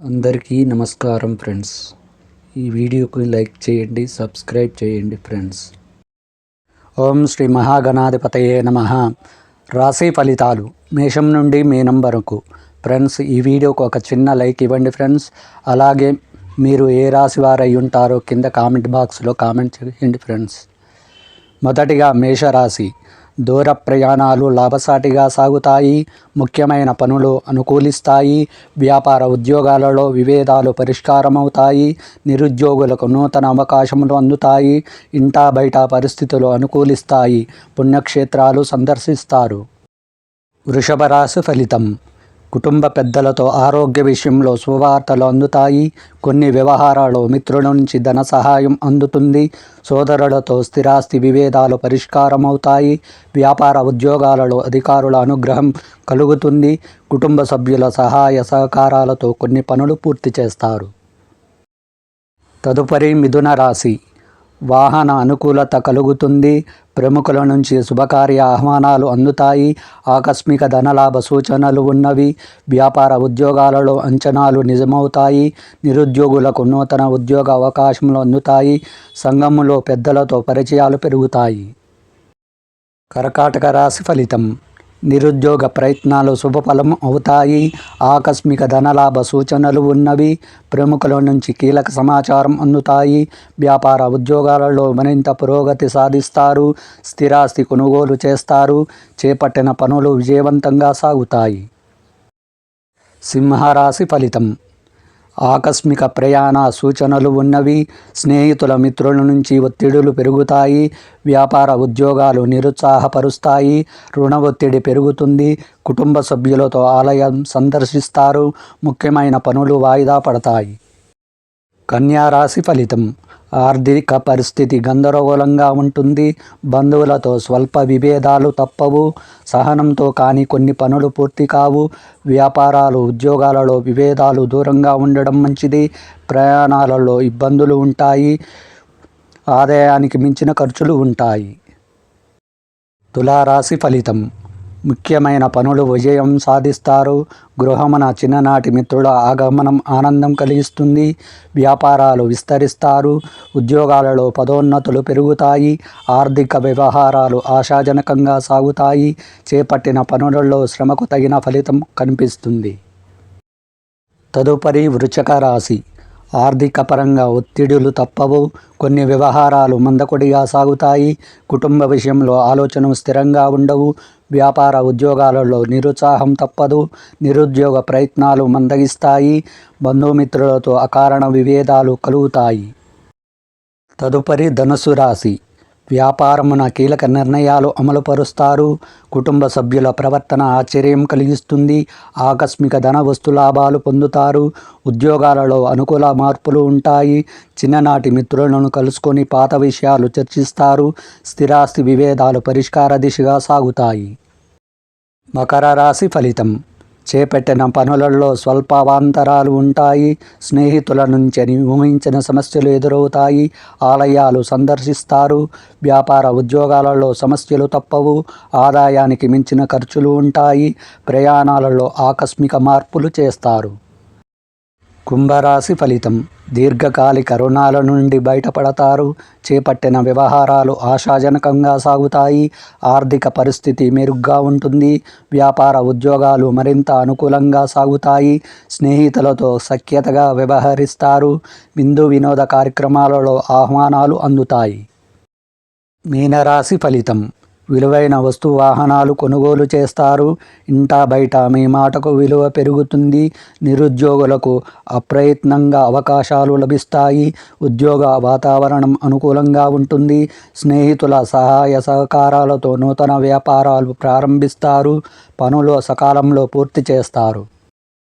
అందరికీ నమస్కారం ఫ్రెండ్స్. ఈ వీడియోకి లైక్ చేయండి సబ్స్క్రైబ్ చేయండి ఫ్రెండ్స్. ఓం శ్రీ మహాగణాధిపతయే నమ. రాశి ఫలితాలు మేషం నుండి మీనం వరకు. ఫ్రెండ్స్ ఈ వీడియోకి ఒక చిన్న లైక్ ఇవ్వండి ఫ్రెండ్స్. అలాగే మీరు ఏ రాశి వారు అయి ఉంటారో కింద కామెంట్ బాక్స్లో కామెంట్ చేయండి ఫ్రెండ్స్. మొదటిగా మేషరాశి. దూర ప్రయాణాలు లాభసాటిగా సాగుతాయి ముఖ్యమైన పనులు అనుకూలిస్తాయి వ్యాపార ఉద్యోగాలలో విభేదాలు పరిష్కారమవుతాయి నిరుద్యోగులకు నూతన అవకాశములు అందుతాయి ఇంటా బయట పరిస్థితులు అనుకూలిస్తాయి పుణ్యక్షేత్రాలు సందర్శిస్తారు. వృషభ రాశి ఫలితం. కుటుంబ పెద్దలతో ఆరోగ్య విషయంలో శుభవార్తలు అందుతాయి. కొన్ని వ్యవహారాలు మిత్రుల నుంచి ధన సహాయం అందుతుంది. సోదరులతో స్థిరాస్తి విభేదాలు పరిష్కారమవుతాయి. వ్యాపార ఉద్యోగాలలో అధికారుల అనుగ్రహం కలుగుతుంది. కుటుంబ సభ్యుల సహాయ సహకారాలతో కొన్ని పనులు పూర్తి చేస్తారు. తదుపరి మిథున రాశి. వాహన అనుకూలత కలుగుతుంది. ప్రముఖుల నుంచి శుభకార్య ఆహ్వానాలు అందుతాయి. ఆకస్మిక ధనలాభ సూచనలు ఉన్నవి. వ్యాపార ఉద్యోగాలలో అంచనాలు నిజమవుతాయి. నిరుద్యోగులకు నూతన ఉద్యోగ అవకాశములు అందుతాయి. సంఘములో పెద్దలతో పరిచయాలు పెరుగుతాయి. కర్కాటక రాశి ఫలితం. నిరుద్యోగ ప్రయత్నాలు శుభఫలం అవుతాయి. ఆకస్మిక ధనలాభ సూచనలు ఉన్నవి ప్రముఖుల నుంచి కీలక సమాచారం అందుతాయి. వ్యాపార ఉద్యోగాలలో మరింత పురోగతి సాధిస్తారు. స్థిరాస్తి కొనుగోలు చేస్తారు. చేపట్టిన పనులు విజయవంతంగా సాగుతాయి. సింహరాశి ఫలితం. ఆకస్మిక ప్రయాణ సూచనలు ఉన్నవి. స్నేహితుల మిత్రుల నుంచి ఒత్తిడులు పెరుగుతాయి. వ్యాపార ఉద్యోగాలు నిరుత్సాహపరుస్తాయి. రుణ ఒత్తిడి పెరుగుతుంది. కుటుంబ సభ్యులతో ఆలయం సందర్శిస్తారు. ముఖ్యమైన పనులు వాయిదా పడతాయి. కన్యారాశి ఫలితం. ఆర్థిక పరిస్థితి గందరగోళంగా ఉంటుంది. బంధువులతో స్వల్ప విభేదాలు తప్పవు. సహనంతో కానీ కొన్ని పనులు పూర్తి కావు. వ్యాపారాలు ఉద్యోగాలలో విభేదాలు దూరంగా ఉండడం మంచిది. ప్రయాణాలలో ఇబ్బందులు ఉంటాయి. ఆదాయానికి మించిన ఖర్చులు ఉంటాయి. తులారాశి ఫలితం. ముఖ్యమైన పనులు విజయం సాధిస్తారు. గృహమున చిన్ననాటి మిత్రుల ఆగమనం ఆనందం కలిగిస్తుంది. వ్యాపారాలు విస్తరిస్తారు. ఉద్యోగాలలో పదోన్నతులు పెరుగుతాయి. ఆర్థిక వ్యవహారాలు ఆశాజనకంగా సాగుతాయి. చేపట్టిన పనులలో శ్రమకు తగిన ఫలితం కనిపిస్తుంది. తదుపరి వృచక రాశి. ఆర్థిక పరంగా ఒత్తిడులు తప్పవు. కొన్ని వ్యవహారాలు మందకొడిగా సాగుతాయి. కుటుంబ విషయంలో ఆలోచన స్థిరంగా ఉండవు. వ్యాపార ఉద్యోగాలలో నిరుత్సాహం తప్పదు నిరుద్యోగ ప్రయత్నాలు మందగిస్తాయి బంధుమిత్రులతో అకారణ విభేదాలు కలుగుతాయి. తదుపరి ధనుసు రాశి. వ్యాపారమున కీలక నిర్ణయాలు అమలుపరుస్తారు. కుటుంబ సభ్యుల ప్రవర్తన ఆశ్చర్యం కలిగిస్తుంది. ఆకస్మిక ధన వస్తు లాభాలు పొందుతారు. ఉద్యోగాలలో అనుకూల మార్పులు ఉంటాయి. చిన్ననాటి మిత్రులను కలుసుకొని పాత విషయాలు చర్చిస్తారు. స్థిరాస్తి విభేదాలు పరిష్కార దిశగా సాగుతాయి. మకర రాశి ఫలితం. చేపట్టిన పనులలో స్వల్పవాంతరాలు ఉంటాయి. స్నేహితుల నుంచి ఊహించిన సమస్యలు ఎదురవుతాయి. ఆలయాలు సందర్శిస్తారు. వ్యాపార ఉద్యోగాలలో సమస్యలు తప్పవు. ఆదాయానికి మించిన ఖర్చులు ఉంటాయి. ప్రయాణాలలో ఆకస్మిక మార్పులు చేస్తారు. కుంభరాశి ఫలితం. దీర్ఘకాలిక రుణాల నుండి బయటపడతారు. చేపట్టిన వ్యవహారాలు ఆశాజనకంగా సాగుతాయి. ఆర్థిక పరిస్థితి మెరుగ్గా ఉంటుంది. వ్యాపార ఉద్యోగాలు మరింత అనుకూలంగా సాగుతాయి. స్నేహితులతో సఖ్యతగా వ్యవహరిస్తారు. బిందు వినోద కార్యక్రమాలలో ఆహ్వానాలు అందుతాయి. మీనరాశి ఫలితం. విలువైన వస్తు వాహనాలు కొనుగోలు చేస్తారు. ఇంటా బయట మీ మాటకు విలువ పెరుగుతుంది. నిరుద్యోగులకు అప్రయత్నంగా అవకాశాలు లభిస్తాయి. ఉద్యోగ వాతావరణం అనుకూలంగా ఉంటుంది. స్నేహితుల సహాయ సహకారాలతో నూతన వ్యాపారాలు ప్రారంభిస్తారు. పనులు సకాలంలో పూర్తి చేస్తారు.